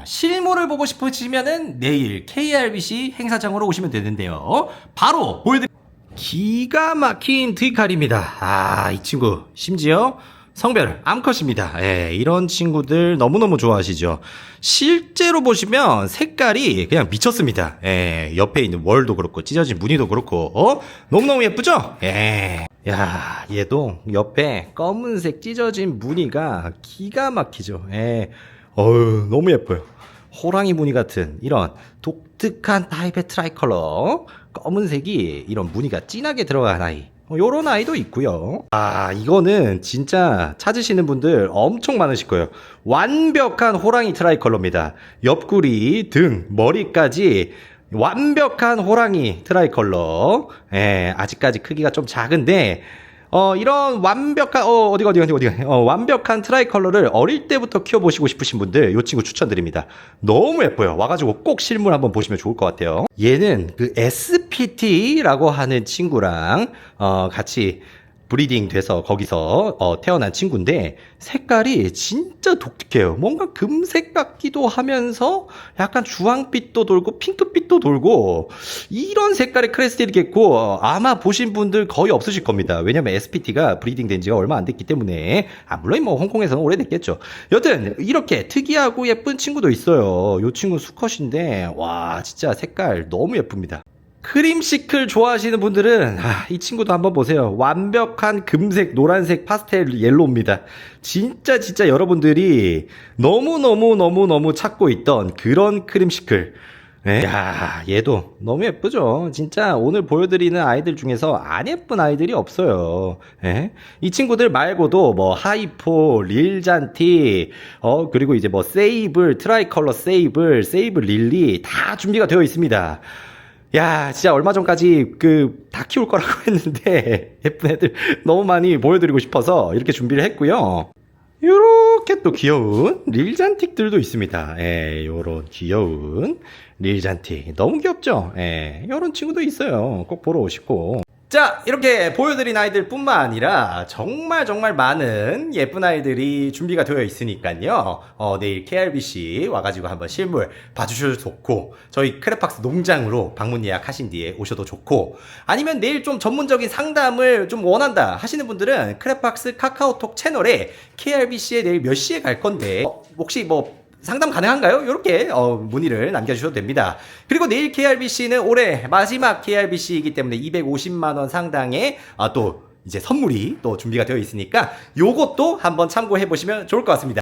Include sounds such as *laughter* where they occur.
자, 실물을 보고 싶으시면은 내일 KRBC 행사장으로 오시면 되는데요. 바로 보여드릴 기가 막힌 트위칼입니다. 아, 이 친구 심지어 성별 암컷입니다. 예, 이런 친구들 너무너무 좋아하시죠. 실제로 보시면 색깔이 그냥 미쳤습니다. 예, 옆에 있는 월도 그렇고 찢어진 무늬도 그렇고 어? 너무너무 예쁘죠? 예. 야, 얘도 옆에 검은색 찢어진 무늬가 기가 막히죠. 예. 어휴, 너무 예뻐요. 호랑이 무늬 같은 이런 독특한 타입의 트라이컬러 검은색이 이런 무늬가 진하게 들어간 아이 어, 요런 아이도 있고요. 아 이거는 진짜 찾으시는 분들 엄청 많으실 거예요. 완벽한 호랑이 트라이컬러입니다. 옆구리 등 머리까지 완벽한 호랑이 트라이컬러. 예, 아직까지 크기가 좀 작은데 어, 이런 완벽한, 어, 어디가, 어디가, 어디가, 어, 완벽한 트라이 컬러를 어릴 때부터 키워보시고 싶으신 분들, 요 친구 추천드립니다. 너무 예뻐요. 와가지고 꼭 실물 한번 보시면 좋을 것 같아요. 얘는 그 SPT라고 하는 친구랑, 어, 같이 브리딩 돼서 거기서 어, 태어난 친구인데 색깔이 진짜 독특해요. 뭔가 금색 같기도 하면서 약간 주황빛도 돌고 핑크빛도 돌고 이런 색깔의 크레스티드 겠고 아마 보신 분들 거의 없으실 겁니다. 왜냐면 SPT가 브리딩 된 지가 얼마 안 됐기 때문에 아 물론 뭐 홍콩에서는 오래됐겠죠. 여튼 이렇게 특이하고 예쁜 친구도 있어요. 요 친구 수컷인데 와 진짜 색깔 너무 예쁩니다. 크림시클 좋아하시는 분들은 아, 이 친구도 한번 보세요. 완벽한 금색, 노란색, 파스텔 옐로우입니다. 진짜 진짜 여러분들이 너무너무너무너무 찾고 있던 그런 크림시클. 네. 야, 얘도 너무 예쁘죠. 진짜 오늘 보여드리는 아이들 중에서 안 예쁜 아이들이 없어요. 예? 이 친구들 말고도 뭐 하이포, 릴잔티, 어 그리고 이제 뭐 세이블, 트라이컬러 세이블, 세이블 릴리 다 준비가 되어 있습니다. 야, 진짜 얼마 전까지 그 다 키울 거라고 *laughs* 했는데 예쁜 애들 너무 많이 보여드리고 싶어서 이렇게 준비를 했고요. 요렇게 또 귀여운 릴잔틱들도 있습니다. 예, 요런 귀여운 릴잔틱. 너무 귀엽죠? 예, 요런 친구도 있어요. 꼭 보러 오시고. 자, 이렇게 보여드린 아이들 뿐만 아니라 정말 정말 많은 예쁜 아이들이 준비가 되어 있으니까요. 어, 내일 KRBC 와가지고 한번 실물 봐주셔도 좋고, 저희 크레팍스 농장으로 방문 예약하신 뒤에 오셔도 좋고, 아니면 내일 좀 전문적인 상담을 좀 원한다 하시는 분들은 크레팍스 카카오톡 채널에 KRBC에 내일 몇 시에 갈 건데, 어, 혹시 뭐 상담 가능한가요? 이렇게 어, 문의를 남겨주셔도 됩니다. 그리고 내일 KRBC는 올해 마지막 KRBC이기 때문에 250만 원 상당의 아, 또 이제 선물이 또 준비가 되어 있으니까 요것도 한번 참고해 보시면 좋을 것 같습니다.